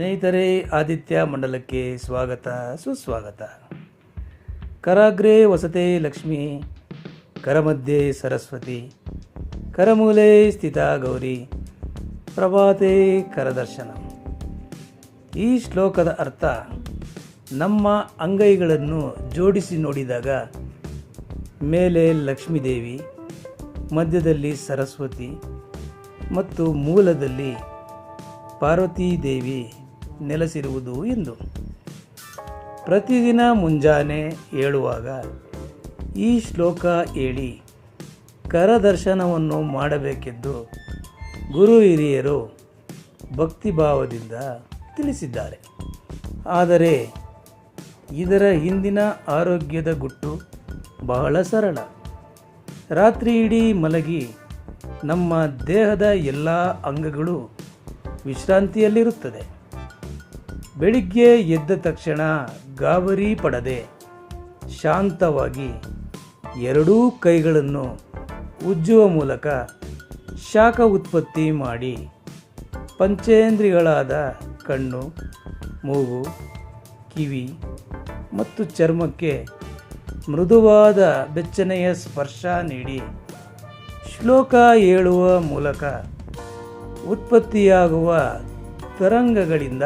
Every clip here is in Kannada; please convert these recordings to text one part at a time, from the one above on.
ಸ್ನೇಹಿತರೆ, ಆದಿತ್ಯ ಮಂಡಲಕ್ಕೆ ಸ್ವಾಗತ, ಸುಸ್ವಾಗತ. ಕರಾಗ್ರೆ ವಸತೆ ಲಕ್ಷ್ಮಿ, ಕರಮಧ್ಯೆ ಸರಸ್ವತಿ, ಕರಮೂಲೆ ಸ್ಥಿತ ಗೌರಿ, ಪ್ರಭಾತೆ ಕರದರ್ಶನ. ಈ ಶ್ಲೋಕದ ಅರ್ಥ, ನಮ್ಮ ಅಂಗೈಗಳನ್ನು ಜೋಡಿಸಿ ನೋಡಿದಾಗ, ಮೇಲೆ ಲಕ್ಷ್ಮೀದೇವಿ, ಮಧ್ಯದಲ್ಲಿ ಸರಸ್ವತಿ ಮತ್ತು ಮೂಲದಲ್ಲಿ ಪಾರ್ವತೀ ದೇವಿ ನೆಲೆಸಿರುವುದು ಎಂದು ಪ್ರತಿದಿನ ಮುಂಜಾನೆ ಹೇಳುವಾಗ ಈ ಶ್ಲೋಕ ಹೇಳಿ ಕರದರ್ಶನವನ್ನು ಮಾಡಬೇಕೆಂದು ಗುರು ಹಿರಿಯರು ಭಕ್ತಿಭಾವದಿಂದ ತಿಳಿಸಿದ್ದಾರೆ. ಆದರೆ ಇದರ ಹಿಂದಿನ ಆರೋಗ್ಯದ ಗುಟ್ಟು ಬಹಳ ಸರಳ. ರಾತ್ರಿ ಇಡೀ ಮಲಗಿ ನಮ್ಮ ದೇಹದ ಎಲ್ಲ ಅಂಗಗಳು ವಿಶ್ರಾಂತಿಯಲ್ಲಿರುತ್ತದೆ. ಬೆಳಿಗ್ಗೆ ಎದ್ದ ತಕ್ಷಣ ಗಾಬರಿ ಪಡದೆ ಶಾಂತವಾಗಿ ಎರಡೂ ಕೈಗಳನ್ನು ಉಜ್ಜುವ ಮೂಲಕ ಶಾಖ ಉತ್ಪತ್ತಿ ಮಾಡಿ ಪಂಚೇಂದ್ರಿಗಳಾದ ಕಣ್ಣು, ಮೂಗು, ಕಿವಿ ಮತ್ತು ಚರ್ಮಕ್ಕೆ ಮೃದುವಾದ ಬೆಚ್ಚನೆಯ ಸ್ಪರ್ಶ ನೀಡಿ ಶ್ಲೋಕ ಹೇಳುವ ಮೂಲಕ ಉತ್ಪತ್ತಿಯಾಗುವ ತರಂಗಗಳಿಂದ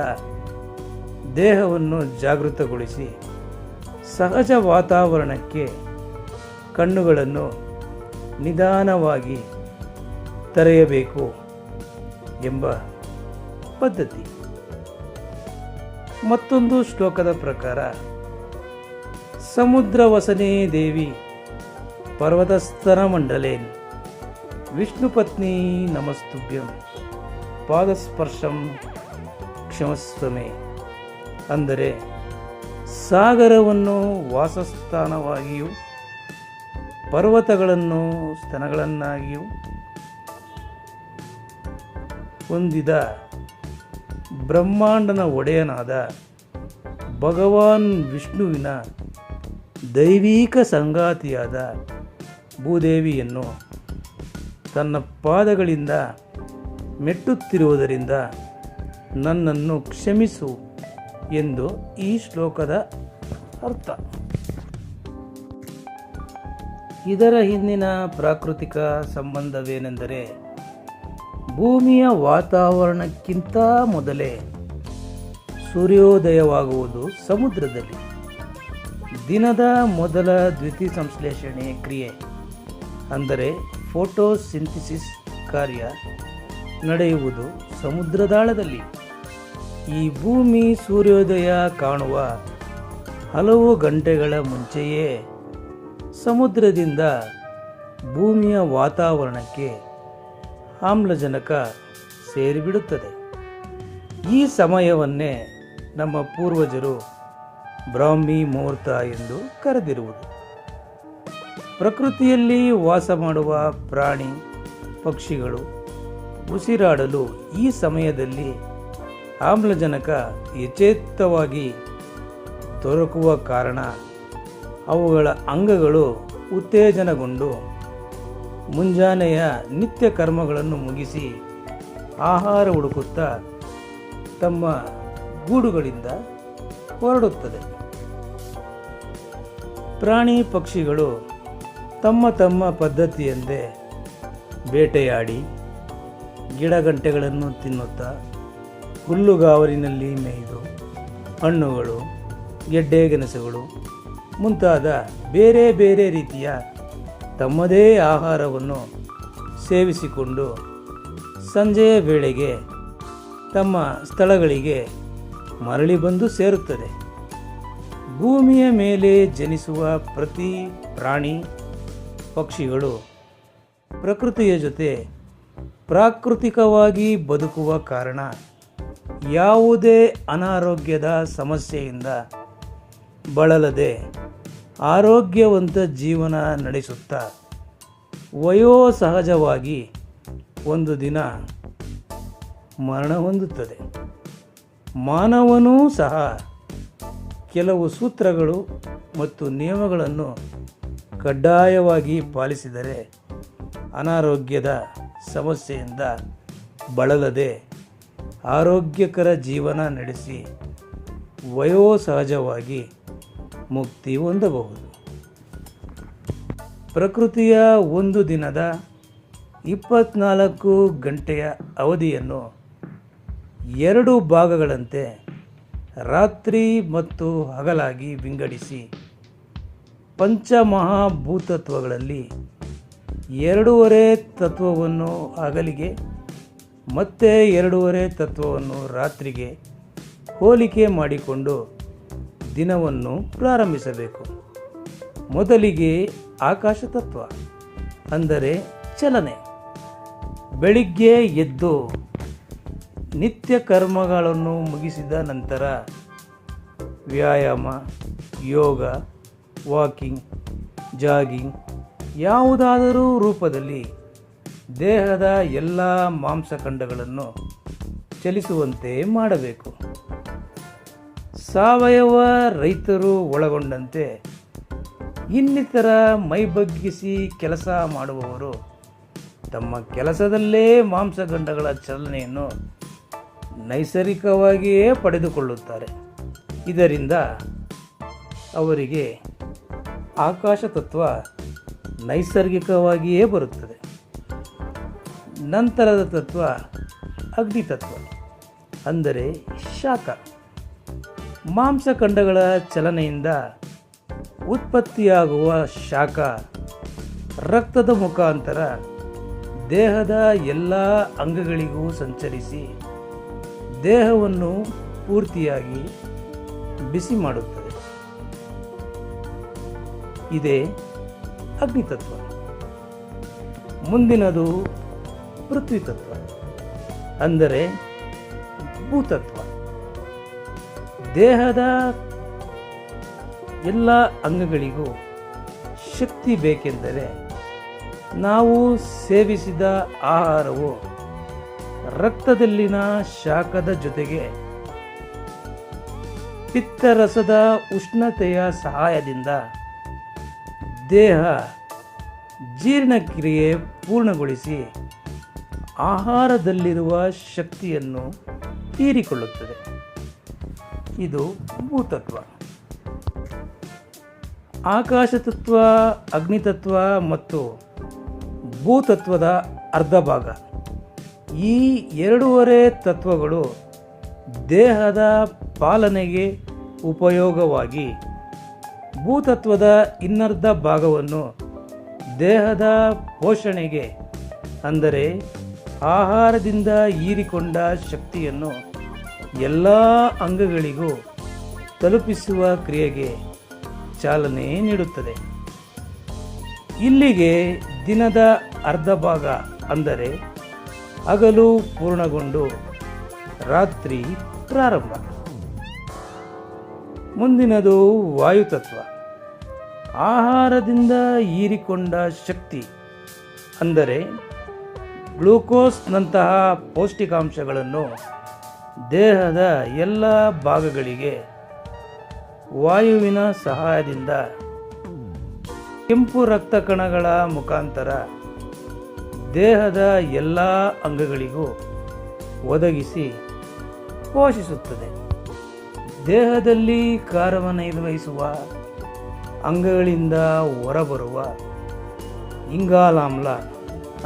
ದೇಹವನ್ನು ಜಾಗೃತಗೊಳಿಸಿ ಸಹಜ ವಾತಾವರಣಕ್ಕೆ ಕಣ್ಣುಗಳನ್ನು ನಿಧಾನವಾಗಿ ತೆರೆಯಬೇಕು ಎಂಬ ಪದ್ಧತಿ. ಮತ್ತೊಂದು ಶ್ಲೋಕದ ಪ್ರಕಾರ, ಸಮುದ್ರ ವಸನೇ ದೇವಿ ಪರ್ವತಸ್ಥರ ಮಂಡಲೇನ್, ವಿಷ್ಣು ಪತ್ನಿ ನಮಸ್ತುಭ್ಯಂ, ಪಾದಸ್ಪರ್ಶಂ ಕ್ಷಮಸ್ವಮೆ. ಅಂದರೆ ಸಾಗರವನ್ನು ವಾಸಸ್ಥಾನವಾಗಿಯೂ, ಪರ್ವತಗಳನ್ನು ಸ್ತನಗಳನ್ನಾಗಿಯೂ ಹೊಂದಿದ ಬ್ರಹ್ಮಾಂಡನ ಒಡೆಯನಾದ ಭಗವಾನ್ ವಿಷ್ಣುವಿನ ದೈವಿಕ ಸಂಗಾತಿಯಾದ ಭೂದೇವಿಯನ್ನು ತನ್ನ ಪಾದಗಳಿಂದ ಮೆಟ್ಟುತ್ತಿರುವುದರಿಂದ ನನ್ನನ್ನು ಕ್ಷಮಿಸು. ಎಂದು ಈ ಶ್ಲೋಕದ ಅರ್ಥ. ಇದರ ಹಿಂದಿನ ಪ್ರಾಕೃತಿಕ ಸಂಬಂಧವೇನೆಂದರೆ, ಭೂಮಿಯ ವಾತಾವರಣಕ್ಕಿಂತ ಮೊದಲೇ ಸೂರ್ಯೋದಯವಾಗುವುದು ಸಮುದ್ರದಲ್ಲಿ. ದಿನದ ಮೊದಲ ದ್ವಿತೀಯ ಸಂಶ್ಲೇಷಣೆ ಕ್ರಿಯೆ, ಅಂದರೆ ಫೋಟೋಸಿಂಥಿಸಿಸ್ ಕಾರ್ಯ ನಡೆಯುವುದು ಸಮುದ್ರದಾಳದಲ್ಲಿ. ಈ ಭೂಮಿ ಸೂರ್ಯೋದಯ ಕಾಣುವ ಹಲವು ಗಂಟೆಗಳ ಮುಂಚೆಯೇ ಸಮುದ್ರದಿಂದ ಭೂಮಿಯ ವಾತಾವರಣಕ್ಕೆ ಆಮ್ಲಜನಕ ಸೇರಿಬಿಡುತ್ತದೆ. ಈ ಸಮಯವನ್ನೇ ನಮ್ಮ ಪೂರ್ವಜರು ಬ್ರಾಹ್ಮಿ ಮುಹೂರ್ತ ಎಂದು ಕರೆದಿರುವುದು. ಪ್ರಕೃತಿಯಲ್ಲಿ ವಾಸ ಮಾಡುವ ಪ್ರಾಣಿ, ಪಕ್ಷಿಗಳು ಉಸಿರಾಡಲು ಈ ಸಮಯದಲ್ಲಿ ಆಮ್ಲಜನಕ ಯಥೇಚ್ಛವಾಗಿ ದೊರಕುವ ಕಾರಣ ಅವುಗಳ ಅಂಗಗಳು ಉತ್ತೇಜನಗೊಂಡು ಮುಂಜಾನೆಯ ನಿತ್ಯ ಕರ್ಮಗಳನ್ನು ಮುಗಿಸಿ ಆಹಾರ ಹುಡುಕುತ್ತಾ ತಮ್ಮ ಗೂಡುಗಳಿಂದ ಹೊರಡುತ್ತದೆ. ಪ್ರಾಣಿ ಪಕ್ಷಿಗಳು ತಮ್ಮ ತಮ್ಮ ಪದ್ಧತಿಯಂತೆ ಬೇಟೆಯಾಡಿ ಗಿಡಗಂಟೆಗಳನ್ನು ತಿನ್ನುತ್ತಾ ಹುಲ್ಲುಗಾವಲಿನಲ್ಲಿ ಮೇಯ್ದು, ಹಣ್ಣುಗಳು, ಗೆಡ್ಡೆ ಗೆಣಸುಗಳು, ಮುಂತಾದ ಬೇರೆ ಬೇರೆ ರೀತಿಯ ತಮ್ಮದೇ ಆಹಾರವನ್ನು ಸೇವಿಸಿಕೊಂಡು ಸಂಜೆಯ ವೇಳೆಗೆ ತಮ್ಮ ಸ್ಥಳಗಳಿಗೆ ಮರಳಿ ಬಂದು ಸೇರುತ್ತದೆ. ಭೂಮಿಯ ಮೇಲೆ ಜನಿಸುವ ಪ್ರತಿ ಪ್ರಾಣಿ, ಪಕ್ಷಿಗಳು ಪ್ರಕೃತಿಯ ಜೊತೆ ಪ್ರಾಕೃತಿಕವಾಗಿ ಬದುಕುವ ಕಾರಣ ಯಾವುದೇ ಅನಾರೋಗ್ಯದ ಸಮಸ್ಯೆಯಿಂದ ಬಳಲದೆ ಆರೋಗ್ಯವಂತ ಜೀವನ ನಡೆಸುತ್ತಾ ವಯೋ ಸಹಜವಾಗಿ ಒಂದು ದಿನ ಮರಣ ಹೊಂದುತ್ತದೆ. ಮಾನವನೂ ಸಹ ಕೆಲವು ಸೂತ್ರಗಳು ಮತ್ತು ನಿಯಮಗಳನ್ನು ಕಡ್ಡಾಯವಾಗಿ ಪಾಲಿಸಿದರೆ ಅನಾರೋಗ್ಯದ ಸಮಸ್ಯೆಯಿಂದ ಬಳಲದೆ ಆರೋಗ್ಯಕರ ಜೀವನ ನಡೆಸಿ ವಯೋಸಹಜವಾಗಿ ಮುಕ್ತಿ ಹೊಂದಬಹುದು. ಪ್ರಕೃತಿಯ ಒಂದು ದಿನದ ಇಪ್ಪತ್ನಾಲ್ಕು ಗಂಟೆಯ ಅವಧಿಯನ್ನು ಎರಡು ಭಾಗಗಳಂತೆ ರಾತ್ರಿ ಮತ್ತು ಹಗಲಾಗಿ ವಿಂಗಡಿಸಿ ಪಂಚಮಹಾಭೂತತ್ವಗಳಲ್ಲಿ ಎರಡೂವರೆ ತತ್ವವನ್ನು ಹಗಲಿಗೆ ಮತ್ತೆ ಎರಡೂವರೆ ತತ್ವವನ್ನು ರಾತ್ರಿಗೆ ಹೋಲಿಕೆ ಮಾಡಿಕೊಂಡು ದಿನವನ್ನು ಪ್ರಾರಂಭಿಸಬೇಕು. ಮೊದಲಿಗೆ ಆಕಾಶ ತತ್ವ, ಅಂದರೆ ಚಲನೆ. ಬೆಳಿಗ್ಗೆ ಎದ್ದು ನಿತ್ಯ ಕರ್ಮಗಳನ್ನು ಮುಗಿಸಿದ ನಂತರ ವ್ಯಾಯಾಮ, ಯೋಗ, ವಾಕಿಂಗ್, ಜಾಗಿಂಗ್ ಯಾವುದಾದರೂ ರೂಪದಲ್ಲಿ ದೇಹದ ಎಲ್ಲ ಮಾಂಸಖಂಡಗಳನ್ನು ಚಲಿಸುವಂತೆ ಮಾಡಬೇಕು. ಸಾವಯವ ರೈತರು ಒಳಗೊಂಡಂತೆ ಇನ್ನಿತರ ಮೈಬಗ್ಗಿಸಿ ಕೆಲಸ ಮಾಡುವವರು ತಮ್ಮ ಕೆಲಸದಲ್ಲೇ ಮಾಂಸಖಂಡಗಳ ಚಲನೆಯನ್ನು ನೈಸರ್ಗಿಕವಾಗಿಯೇ ಪಡೆದುಕೊಳ್ಳುತ್ತಾರೆ. ಇದರಿಂದ ಅವರಿಗೆ ಆಕಾಶ ತತ್ವ ನೈಸರ್ಗಿಕವಾಗಿಯೇ ಬರುತ್ತದೆ. ನಂತರದ ತತ್ವ ಅಗ್ನಿ ತತ್ವ, ಅಂದರೆ ಶಾಖ. ಮಾಂಸಖಂಡಗಳ ಚಲನೆಯಿಂದ ಉತ್ಪತ್ತಿಯಾಗುವ ಶಾಖ, ರಕ್ತದ ಮುಖಾಂತರ ದೇಹದ ಎಲ್ಲ ಅಂಗಗಳಿಗೂ ಸಂಚರಿಸಿ ದೇಹವನ್ನು ಪೂರ್ತಿಯಾಗಿ ಬಿಸಿ ಮಾಡುತ್ತದೆ. ಇದೇ ಅಗ್ನಿತತ್ವ. ಮುಂದಿನದು ಪೃಥ್ವಿ ತತ್ವ ಅಂದರೆ ಭೂತತ್ವ. ದೇಹದ ಎಲ್ಲ ಅಂಗಗಳಿಗೂ ಶಕ್ತಿ ಬೇಕೆಂದರೆ ನಾವು ಸೇವಿಸಿದ ಆಹಾರವು ರಕ್ತದಲ್ಲಿನ ಶಾಖದ ಜೊತೆಗೆ ಪಿತ್ತರಸದ ಉಷ್ಣತೆಯ ಸಹಾಯದಿಂದ ದೇಹ ಜೀರ್ಣಕ್ರಿಯೆ ಪೂರ್ಣಗೊಳಿಸಿ ಆಹಾರದಲ್ಲಿರುವ ಶಕ್ತಿಯನ್ನು ಹೀರಿಕೊಳ್ಳುತ್ತದೆ. ಇದು ಭೂತತ್ವ. ಆಕಾಶ ತತ್ವ ಅಗ್ನಿತತ್ವ ಮತ್ತು ಭೂತತ್ವದ ಅರ್ಧ ಭಾಗ. ಈ ಎರಡೂವರೆ ತತ್ವಗಳು ದೇಹದ ಪಾಲನೆಗೆ ಉಪಯೋಗವಾಗಿ ಭೂತತ್ವದ ಇನ್ನರ್ಧ ಭಾಗವನ್ನು ದೇಹದ ಪೋಷಣೆಗೆ, ಅಂದರೆ ಆಹಾರದಿಂದ ಹೀರಿಕೊಂಡ ಶಕ್ತಿಯನ್ನು ಎಲ್ಲ ಅಂಗಗಳಿಗೂ ತಲುಪಿಸುವ ಕ್ರಿಯೆಗೆ ಚಾಲನೆ ನೀಡುತ್ತದೆ. ಇಲ್ಲಿಗೆ ದಿನದ ಅರ್ಧ ಭಾಗ ಅಂದರೆ ಹಗಲು ಪೂರ್ಣಗೊಂಡು ರಾತ್ರಿ ಪ್ರಾರಂಭ. ಮುಂದಿನದು ವಾಯುತತ್ವ. ಆಹಾರದಿಂದ ಹೀರಿಕೊಂಡ ಶಕ್ತಿ ಅಂದರೆ ಗ್ಲೂಕೋಸ್ನಂತಹ ಪೌಷ್ಟಿಕಾಂಶಗಳನ್ನು ದೇಹದ ಎಲ್ಲ ಭಾಗಗಳಿಗೆ ವಾಯುವಿನ ಸಹಾಯದಿಂದ ಕೆಂಪು ರಕ್ತ ಕಣಗಳ ಮುಖಾಂತರ ದೇಹದ ಎಲ್ಲ ಅಂಗಗಳಿಗೂ ಒದಗಿಸಿ ಪೋಷಿಸುತ್ತದೆ. ದೇಹದಲ್ಲಿ ಕಾರ್ಯನಿರ್ವಹಿಸುವ ಅಂಗಗಳಿಂದ ಹೊರಬರುವ ಇಂಗಾಲಾಮ್ಲ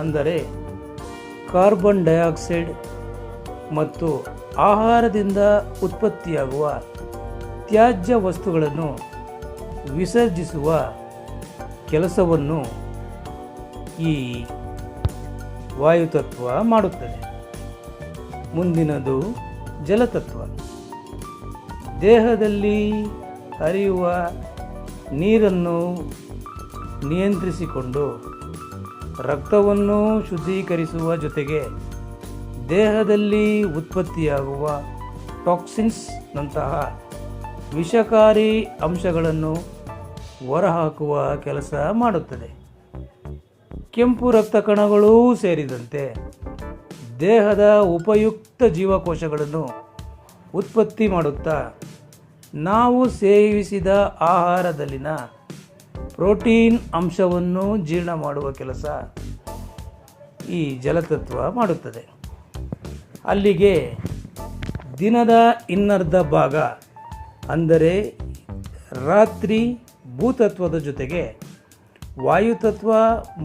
ಅಂದರೆ ಕಾರ್ಬನ್ ಡೈಆಕ್ಸೈಡ್ ಮತ್ತು ಆಹಾರದಿಂದ ಉತ್ಪತ್ತಿಯಾಗುವ ತ್ಯಾಜ್ಯ ವಸ್ತುಗಳನ್ನು ವಿಸರ್ಜಿಸುವ ಕೆಲಸವನ್ನು ಈ ವಾಯುತತ್ವ ಮಾಡುತ್ತದೆ. ಮುಂದಿನದು ಜಲತತ್ವ. ದೇಹದಲ್ಲಿ ಹರಿಯುವ ನೀರನ್ನು ನಿಯಂತ್ರಿಸಿಕೊಂಡು ರಕ್ತವನ್ನು ಶುದ್ಧೀಕರಿಸುವ ಜೊತೆಗೆ ದೇಹದಲ್ಲಿ ಉತ್ಪತ್ತಿಯಾಗುವ ಟಾಕ್ಸಿನ್ಸ್ನಂತಹ ವಿಷಕಾರಿ ಅಂಶಗಳನ್ನು ಹೊರಹಾಕುವ ಕೆಲಸ ಮಾಡುತ್ತದೆ. ಕೆಂಪು ರಕ್ತ ಕಣಗಳೂ ಸೇರಿದಂತೆ ದೇಹದ ಉಪಯುಕ್ತ ಜೀವಕೋಶಗಳನ್ನು ಉತ್ಪತ್ತಿ ಮಾಡುತ್ತಾ ನಾವು ಸೇವಿಸಿದ ಆಹಾರದಲ್ಲಿನ ಪ್ರೋಟೀನ್ ಅಂಶವನ್ನು ಜೀರ್ಣ ಮಾಡುವ ಕೆಲಸ ಈ ಜಲತತ್ವ ಮಾಡುತ್ತದೆ. ಅಲ್ಲಿಗೆ ದಿನದ ಇನ್ನರ್ಧ ಭಾಗ, ಅಂದರೆ ರಾತ್ರಿ ಭೂತತ್ವದ ಜೊತೆಗೆ ವಾಯುತತ್ವ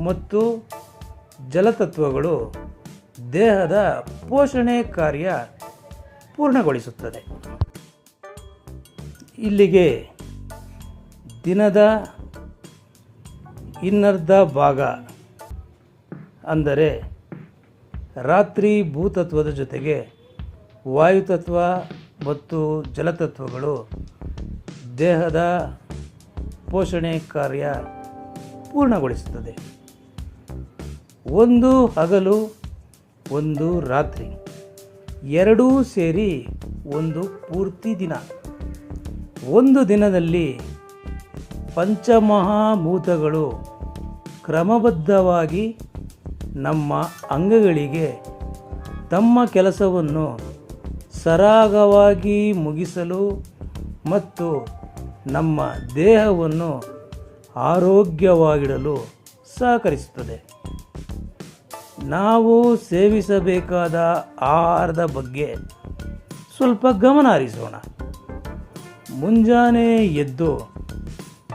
ಮತ್ತು ಜಲತತ್ವಗಳು ದೇಹದ ಪೋಷಣೆ ಕಾರ್ಯ ಪೂರ್ಣಗೊಳಿಸುತ್ತದೆ. ಇಲ್ಲಿಗೆ ದಿನದ ಇನ್ನರ್ಧ ಭಾಗ ಅಂದರೆ ರಾತ್ರಿ ಭೂತತ್ವದ ಜೊತೆಗೆ ವಾಯುತತ್ವ ಮತ್ತು ಜಲತತ್ವಗಳು ದೇಹದ ಪೋಷಣೆ ಕಾರ್ಯ ಪೂರ್ಣಗೊಳಿಸುತ್ತದೆ. ಒಂದು ಹಗಲು, ಒಂದು ರಾತ್ರಿ, ಎರಡೂ ಸೇರಿ ಒಂದು ಪೂರ್ತಿ ದಿನ. ಒಂದು ದಿನದಲ್ಲಿ ಪಂಚಮಹಾಭೂತಗಳು ಕ್ರಮಬದ್ಧವಾಗಿ ನಮ್ಮ ಅಂಗಗಳಿಗೆ ತಮ್ಮ ಕೆಲಸವನ್ನು ಸರಾಗವಾಗಿ ಮುಗಿಸಲು ಮತ್ತು ನಮ್ಮ ದೇಹವನ್ನು ಆರೋಗ್ಯವಾಗಿಡಲು ಸಹಕರಿಸುತ್ತದೆ. ನಾವು ಸೇವಿಸಬೇಕಾದ ಆಹಾರದ ಬಗ್ಗೆ ಸ್ವಲ್ಪ ಗಮನ ಹರಿಸೋಣ. ಮುಂಜಾನೆ ಎದ್ದು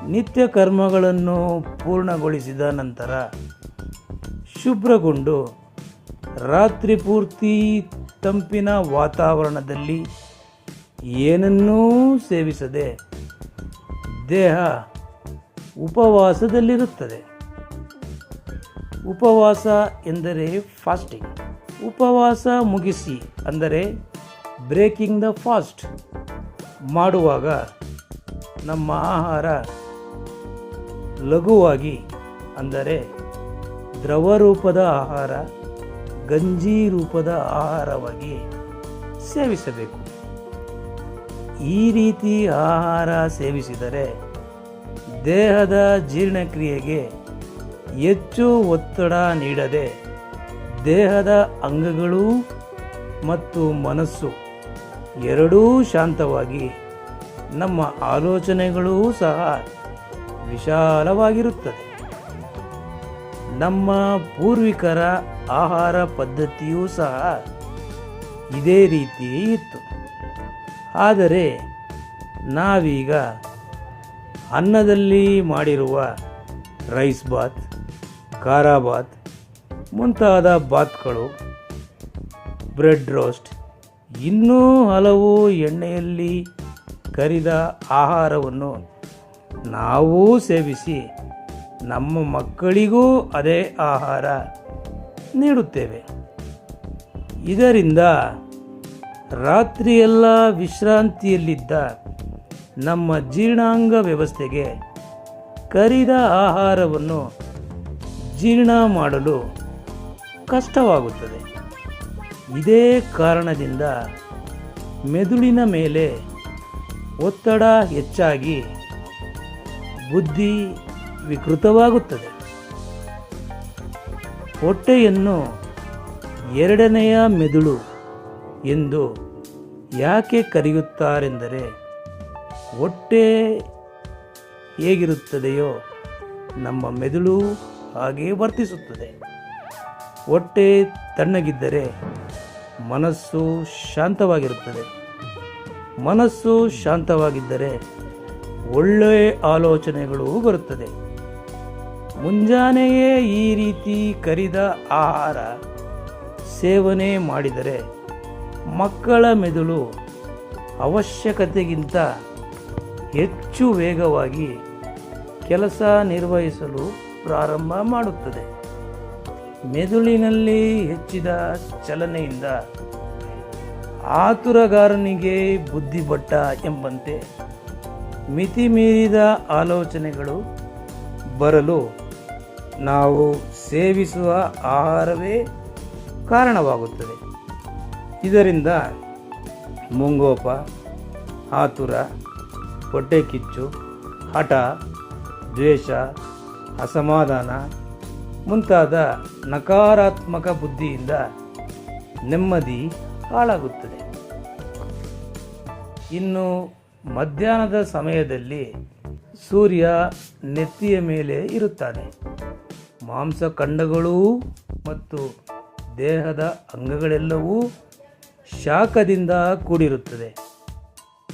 ನಿತ್ಯ ಕರ್ಮಗಳನ್ನು ಪೂರ್ಣಗೊಳಿಸಿದ ನಂತರ ಶುಭ್ರಗೊಂಡು ರಾತ್ರಿ ಪೂರ್ತಿ ತಂಪಿನ ವಾತಾವರಣದಲ್ಲಿ ಏನನ್ನೂ ಸೇವಿಸದೆ ದೇಹ ಉಪವಾಸದಲ್ಲಿರುತ್ತದೆ. ಉಪವಾಸ ಎಂದರೆ ಫಾಸ್ಟಿಂಗ್. ಉಪವಾಸ ಮುಗಿಸಿ ಅಂದರೆ ಬ್ರೇಕಿಂಗ್ ದ ಫಾಸ್ಟ್ ಮಾಡುವಾಗ ನಮ್ಮ ಆಹಾರ ಲಘುವಾಗಿ, ಅಂದರೆ ದ್ರವ ರೂಪದ ಆಹಾರ, ಗಂಜಿ ರೂಪದ ಆಹಾರವಾಗಿ ಸೇವಿಸಬೇಕು. ಈ ರೀತಿ ಆಹಾರ ಸೇವಿಸಿದರೆ ದೇಹದ ಜೀರ್ಣಕ್ರಿಯೆಗೆ ಹೆಚ್ಚು ಒತ್ತಡ ನೀಡದೆ ದೇಹದ ಅಂಗಗಳು ಮತ್ತು ಮನಸ್ಸು ಎರಡೂ ಶಾಂತವಾಗಿ ನಮ್ಮ ಆಲೋಚನೆಗಳೂ ಸಹ ವಿಶಾಲವಾಗಿರುತ್ತದೆ. ನಮ್ಮ ಪೂರ್ವಿಕರ ಆಹಾರ ಪದ್ಧತಿಯೂ ಸಹ ಇದೇ ರೀತಿ ಇತ್ತು. ಆದರೆ ನಾವೀಗ ಅನ್ನದಲ್ಲಿ ಮಾಡಿರುವ ರೈಸ್ ಬಾತ್, ಖಾರ ಬಾತ್, ಮುಂತಾದ ಬಾತ್ಗಳು, ಬ್ರೆಡ್ ರೋಸ್ಟ್, ಇನ್ನೂ ಹಲವು ಎಣ್ಣೆಯಲ್ಲಿ ಕರಿದ ಆಹಾರವನ್ನು ನಾವೂ ಸೇವಿಸಿ ನಮ್ಮ ಮಕ್ಕಳಿಗೂ ಅದೇ ಆಹಾರ ನೀಡುತ್ತೇವೆ. ಇದರಿಂದ ರಾತ್ರಿಯೆಲ್ಲ ವಿಶ್ರಾಂತಿಯಲ್ಲಿದ್ದ ನಮ್ಮ ಜೀರ್ಣಾಂಗ ವ್ಯವಸ್ಥೆಗೆ ಕರಿದ ಆಹಾರವನ್ನು ಜೀರ್ಣ ಮಾಡಲು ಕಷ್ಟವಾಗುತ್ತದೆ. ಇದೇ ಕಾರಣದಿಂದ ಮೆದುಳಿನ ಮೇಲೆ ಒತ್ತಡ ಹೆಚ್ಚಾಗಿ ಬುದ್ಧಿ ವಿಕೃತವಾಗುತ್ತದೆ. ಹೊಟ್ಟೆಯನ್ನು ಎರಡನೆಯ ಮೆದುಳು ಎಂದು ಯಾಕೆ ಕರೆಯುತ್ತಾರೆಂದರೆ, ಹೊಟ್ಟೆ ಹೇಗಿರುತ್ತದೆಯೋ ನಮ್ಮ ಮೆದುಳು ಹಾಗೆ ವರ್ತಿಸುತ್ತದೆ. ಹೊಟ್ಟೆ ತಣ್ಣಗಿದ್ದರೆ ಮನಸ್ಸು ಶಾಂತವಾಗಿರುತ್ತದೆ. ಮನಸ್ಸು ಶಾಂತವಾಗಿದ್ದರೆ ಒಳ್ಳೆಯ ಆಲೋಚನೆಗಳು ಬರುತ್ತದೆ. ಮುಂಜಾನೆಯೇ ಈ ರೀತಿ ಕರಿದ ಆಹಾರ ಸೇವನೆ ಮಾಡಿದರೆ ಮಕ್ಕಳ ಮೆದುಳು ಅವಶ್ಯಕತೆಗಿಂತ ಹೆಚ್ಚು ವೇಗವಾಗಿ ಕೆಲಸ ನಿರ್ವಹಿಸಲು ಪ್ರಾರಂಭ ಮಾಡುತ್ತದೆ. ಮೆದುಳಿನಲ್ಲಿ ಹೆಚ್ಚಿದ ಚಲನೆಯಿಂದ ಆತುರಗಾರನಿಗೆ ಬುದ್ಧಿಭಟ್ಟ ಎಂಬಂತೆ ಮಿತಿ ಮೀರಿದ ಆಲೋಚನೆಗಳು ಬರಲು ನಾವು ಸೇವಿಸುವ ಆಹಾರವೇ ಕಾರಣವಾಗುತ್ತದೆ. ಇದರಿಂದ ಮುಂಗೋಪ, ಆತುರ ಹೊಟ್ಟೆ ಕಿಚ್ಚು ಹಠ, ದ್ವೇಷ, ಅಸಮಾಧಾನ ಮುಂತಾದ ನಕಾರಾತ್ಮಕ ಬುದ್ಧಿಯಿಂದ ನೆಮ್ಮದಿ ಹಾಳಾಗುತ್ತದೆ. ಇನ್ನು ಮಧ್ಯಾಹ್ನದ ಸಮಯದಲ್ಲಿ ಸೂರ್ಯ ನೆತ್ತಿಯ ಮೇಲೆ ಇರುತ್ತಾನೆ. ಮಾಂಸಖಂಡಗಳೂ ಮತ್ತು ದೇಹದ ಅಂಗಗಳೆಲ್ಲವೂ ಶಾಖದಿಂದ ಕೂಡಿರುತ್ತದೆ.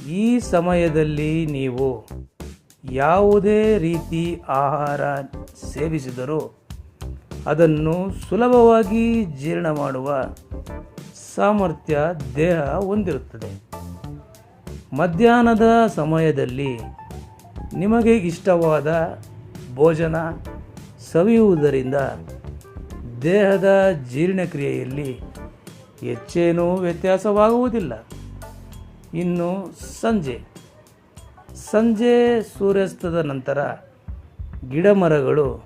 ಈ ಸಮಯದಲ್ಲಿ ನೀವು ಯಾವುದೇ ರೀತಿ ಆಹಾರ ಸೇವಿಸಿದರೂ ಅದನ್ನು ಸುಲಭವಾಗಿ ಜೀರ್ಣ ಮಾಡುವ ಸಾಮರ್ಥ್ಯ ದೇಹ ಹೊಂದಿರುತ್ತದೆ. ಮಧ್ಯಾಹ್ನದ ಸಮಯದಲ್ಲಿ ನಿಮಗೆ ಇಷ್ಟವಾದ ಭೋಜನ ಸವಿಯುವುದರಿಂದ ದೇಹದ ಜೀರ್ಣಕ್ರಿಯೆಯಲ್ಲಿ ಹೆಚ್ಚೇನೂ ವ್ಯತ್ಯಾಸವಾಗುವುದಿಲ್ಲ. ಇನ್ನು ಸಂಜೆ. ಸಂಜೆ ಸೂರ್ಯಾಸ್ತದ ನಂತರ ಗಿಡಮರಗಳು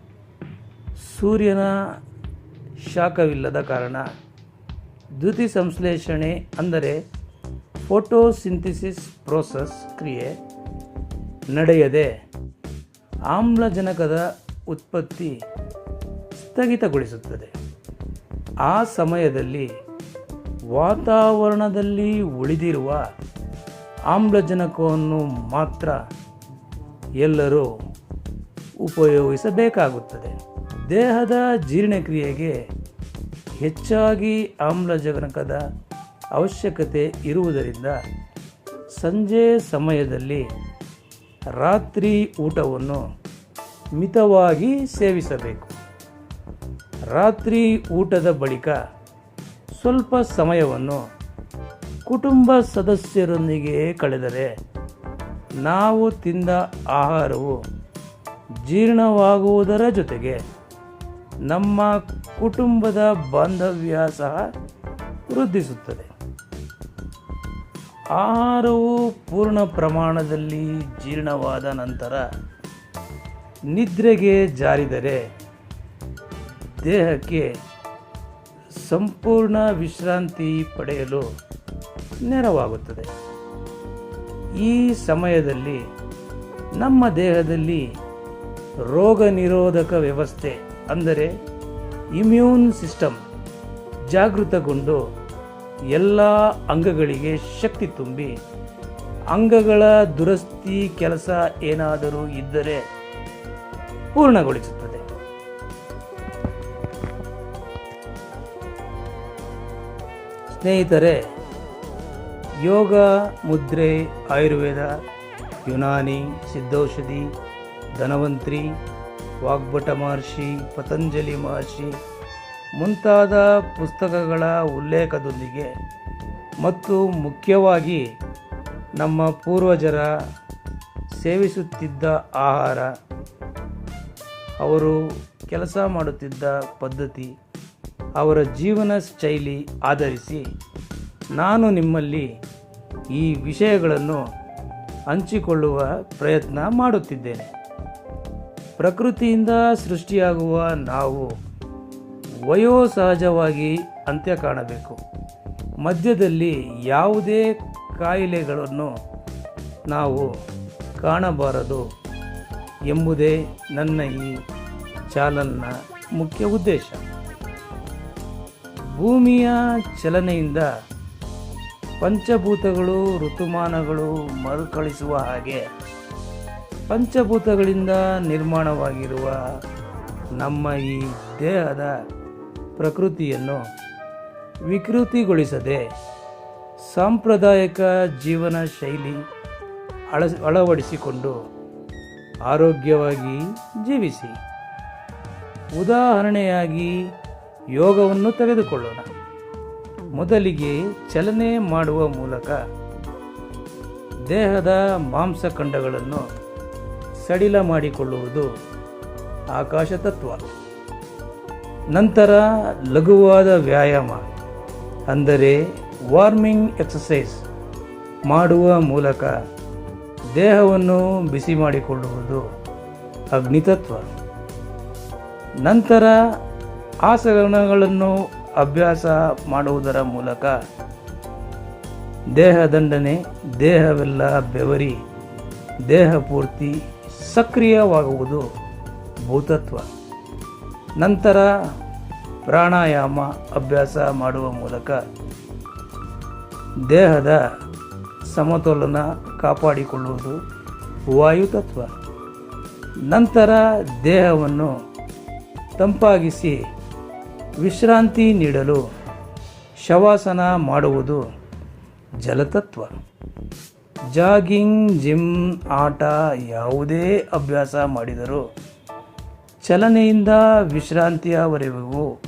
ಸೂರ್ಯನ ಶಾಖವಿಲ್ಲದ ಕಾರಣ ದ್ಯುತಿ ಸಂಶ್ಲೇಷಣೆ ಅಂದರೆ ಫೋಟೋಸಿಂಥಿಸಿಸ್ ಪ್ರೋಸೆಸ್ ಕ್ರಿಯೆ ನಡೆಯದೆ ಆಮ್ಲಜನಕದ ಉತ್ಪತ್ತಿ ಸ್ಥಗಿತಗೊಳಿಸುತ್ತದೆ. ಆ ಸಮಯದಲ್ಲಿ ವಾತಾವರಣದಲ್ಲಿ ಉಳಿದಿರುವ ಆಮ್ಲಜನಕವನ್ನು ಮಾತ್ರ ಎಲ್ಲರೂ ಉಪಯೋಗಿಸಬೇಕಾಗುತ್ತದೆ. ದೇಹದ ಜೀರ್ಣಕ್ರಿಯೆಗೆ ಹೆಚ್ಚಾಗಿ ಆಮ್ಲಜನಕದ ಅವಶ್ಯಕತೆ ಇರುವುದರಿಂದ ಸಂಜೆ ಸಮಯದಲ್ಲಿ ರಾತ್ರಿ ಊಟವನ್ನು ಮಿತವಾಗಿ ಸೇವಿಸಬೇಕು. ರಾತ್ರಿ ಊಟದ ಬಳಿಕ ಸ್ವಲ್ಪ ಸಮಯವನ್ನು ಕುಟುಂಬ ಸದಸ್ಯರೊಂದಿಗೆ ಕಳೆದರೆ ನಾವು ತಿಂದ ಆಹಾರವು ಜೀರ್ಣವಾಗುವುದರ ಜೊತೆಗೆ ನಮ್ಮ ಕುಟುಂಬದ ಬಾಂಧವ್ಯ ಸಹ ವೃದ್ಧಿಸುತ್ತದೆ. ಆಹಾರವು ಪೂರ್ಣ ಪ್ರಮಾಣದಲ್ಲಿ ಜೀರ್ಣವಾದ ನಂತರ ನಿದ್ರೆಗೆ ಜಾರಿದರೆ ದೇಹಕ್ಕೆ ಸಂಪೂರ್ಣ ವಿಶ್ರಾಂತಿ ಪಡೆಯಲು ನೆರವಾಗುತ್ತದೆ. ಈ ಸಮಯದಲ್ಲಿ ನಮ್ಮ ದೇಹದಲ್ಲಿ ರೋಗ ನಿರೋಧಕ ವ್ಯವಸ್ಥೆ ಅಂದರೆ ಇಮ್ಯೂನ್ ಸಿಸ್ಟಮ್ ಜಾಗೃತಗೊಂಡು ಎಲ್ಲ ಅಂಗಗಳಿಗೆ ಶಕ್ತಿ ತುಂಬಿ ಅಂಗಗಳ ದುರಸ್ತಿ ಕೆಲಸ ಏನಾದರೂ ಇದ್ದರೆ ಪೂರ್ಣಗೊಳಿಸುತ್ತದೆ. ಸ್ನೇಹಿತರೆ, ಯೋಗ, ಮುದ್ರೆ, ಆಯುರ್ವೇದ, ಯುನಾನಿ, ಸಿದ್ಧೌಷಧಿ, ಧನವಂತ್ರಿ, ವಾಗ್ಭಟ ಮಹರ್ಷಿ, ಪತಂಜಲಿ ಮಹರ್ಷಿ ಮುಂತಾದ ಪುಸ್ತಕಗಳ ಉಲ್ಲೇಖದೊಂದಿಗೆ ಮತ್ತು ಮುಖ್ಯವಾಗಿ ನಮ್ಮ ಪೂರ್ವಜರ ಸೇವಿಸುತ್ತಿದ್ದ ಆಹಾರ, ಅವರು ಕೆಲಸ ಮಾಡುತ್ತಿದ್ದ ಪದ್ಧತಿ, ಅವರ ಜೀವನ ಶೈಲಿ ಆಧರಿಸಿ ನಾನು ನಿಮ್ಮಲ್ಲಿ ಈ ವಿಷಯಗಳನ್ನು ಹಂಚಿಕೊಳ್ಳುವ ಪ್ರಯತ್ನ ಮಾಡುತ್ತಿದ್ದೇನೆ. ಪ್ರಕೃತಿಯಿಂದ ಸೃಷ್ಟಿಯಾಗುವ ನಾವು ವಯೋಸಹಜವಾಗಿ ಅಂತ್ಯ ಕಾಣಬೇಕು. ಮಧ್ಯದಲ್ಲಿ ಯಾವುದೇ ಕಾಯಿಲೆಗಳನ್ನು ನಾವು ಕಾಣಬಾರದು ಎಂಬುದೇ ನನ್ನ ಈ ಚಾನಲ್ನ ಮುಖ್ಯ ಉದ್ದೇಶ. ಭೂಮಿಯ ಚಲನೆಯಿಂದ ಪಂಚಭೂತಗಳು, ಋತುಮಾನಗಳು ಮರುಕಳಿಸುವ ಹಾಗೆ ಪಂಚಭೂತಗಳಿಂದ ನಿರ್ಮಾಣವಾಗಿರುವ ನಮ್ಮ ಈ ದೇಹದ ಪ್ರಕೃತಿಯನ್ನು ವಿಕೃತಿಗೊಳಿಸದೆ ಸಾಂಪ್ರದಾಯಿಕ ಜೀವನ ಶೈಲಿ ಅಳ, ಅಳವಡಿಸಿಕೊಂಡು ಆರೋಗ್ಯವಾಗಿ ಜೀವಿಸಿ. ಉದಾಹರಣೆಯಾಗಿ ಯೋಗವನ್ನು ತೆಗೆದುಕೊಳ್ಳೋಣ. ಮೊದಲಿಗೆ ಚಲನೆ ಮಾಡುವ ಮೂಲಕ ದೇಹದ ಮಾಂಸಖಂಡಗಳನ್ನು ಸಡಿಲ ಮಾಡಿಕೊಳ್ಳುವುದು ಆಕಾಶ ತತ್ವ ನಂತರ ಲಘುವಾದ ವ್ಯಾಯಾಮ, ಅಂದರೆ ವಾರ್ಮಿಂಗ್ ಎಕ್ಸಸೈಸ್ ಮಾಡುವ ಮೂಲಕ ದೇಹವನ್ನು ಬಿಸಿ ಮಾಡಿಕೊಳ್ಳುವುದು ಅಗ್ನಿತತ್ವ. ನಂತರ ಆಸನಗಳನ್ನು ಅಭ್ಯಾಸ ಮಾಡುವುದರ ಮೂಲಕ ದೇಹ ದಂಡನೆ, ದೇಹವೆಲ್ಲ ಬೆವರಿ, ದೇಹ ಪೂರ್ತಿ ಸಕ್ರಿಯವಾಗುವುದು ಭೂತತ್ವ. ನಂತರ ಪ್ರಾಣಾಯಾಮ ಅಭ್ಯಾಸ ಮಾಡುವ ಮೂಲಕ ದೇಹದ ಸಮತೋಲನ ಕಾಪಾಡಿಕೊಳ್ಳುವುದು ವಾಯುತತ್ವ ನಂತರ ದೇಹವನ್ನು ತಂಪಾಗಿಸಿ ವಿಶ್ರಾಂತಿ ನೀಡಲು ಶವಾಸನ ಮಾಡುವುದು ಜಲತತ್ವ. ಜಾಗಿಂಗ್, ಜಿಮ್, ಆಟ ಯಾವುದೇ ಅಭ್ಯಾಸ ಮಾಡಿದರೂ ಚಲನೆಯಿಂದ ವಿಶ್ರಾಂತಿಯವರೆಗೂ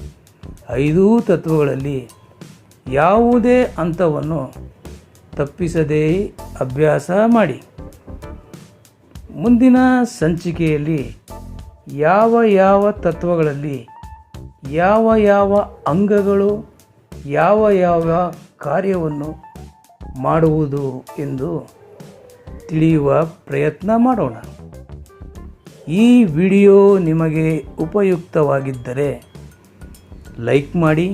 ಐದೂ ತತ್ವಗಳಲ್ಲಿ ಯಾವುದೇ ಹಂತವನ್ನು ತಪ್ಪಿಸದೇ ಅಭ್ಯಾಸ ಮಾಡಿ. ಮುಂದಿನ ಸಂಚಿಕೆಯಲ್ಲಿ ಯಾವ ಯಾವ ತತ್ವಗಳಲ್ಲಿ ಯಾವ ಯಾವ ಅಂಗಗಳು ಯಾವ ಯಾವ ಕಾರ್ಯವನ್ನು ಮಾಡುವುದು ಎಂದು ತಿಳಿಯುವ ಪ್ರಯತ್ನ ಮಾಡೋಣ. ಈ ವಿಡಿಯೋ ನಿಮಗೆ ಉಪಯುಕ್ತವಾಗಿದ್ದರೆ ಲೈಕ್ ಮಾಡಿ,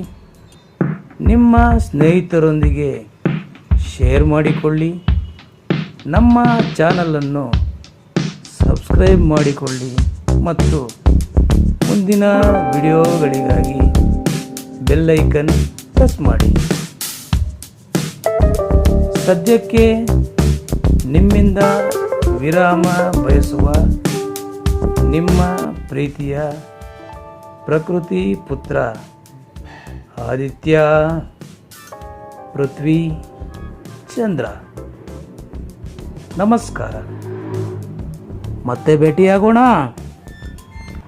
ನಿಮ್ಮ ಸ್ನೇಹಿತರೊಂದಿಗೆ ಶೇರ್ ಮಾಡಿಕೊಳ್ಳಿ, ನಮ್ಮ ಚಾನಲನ್ನು ಸಬ್ಸ್ಕ್ರೈಬ್ ಮಾಡಿಕೊಳ್ಳಿ ಮತ್ತು ಮುಂದಿನ ವಿಡಿಯೋಗಳಿಗಾಗಿ ಬೆಲ್ಲೈಕನ್ ಪ್ರೆಸ್ ಮಾಡಿ. ಸದ್ಯಕ್ಕೆ ನಿಮ್ಮಿಂದ ವಿರಾಮ ಬಯಸುವ ನಿಮ್ಮ ಪ್ರೀತಿಯ ಪ್ರಕೃತಿ ಪುತ್ರ ಆದಿತ್ಯ ಪೃಥ್ವಿ ಚಂದ್ರ. ನಮಸ್ಕಾರ. ಮತ್ತೆ ಭೇಟಿಯಾಗೋಣ.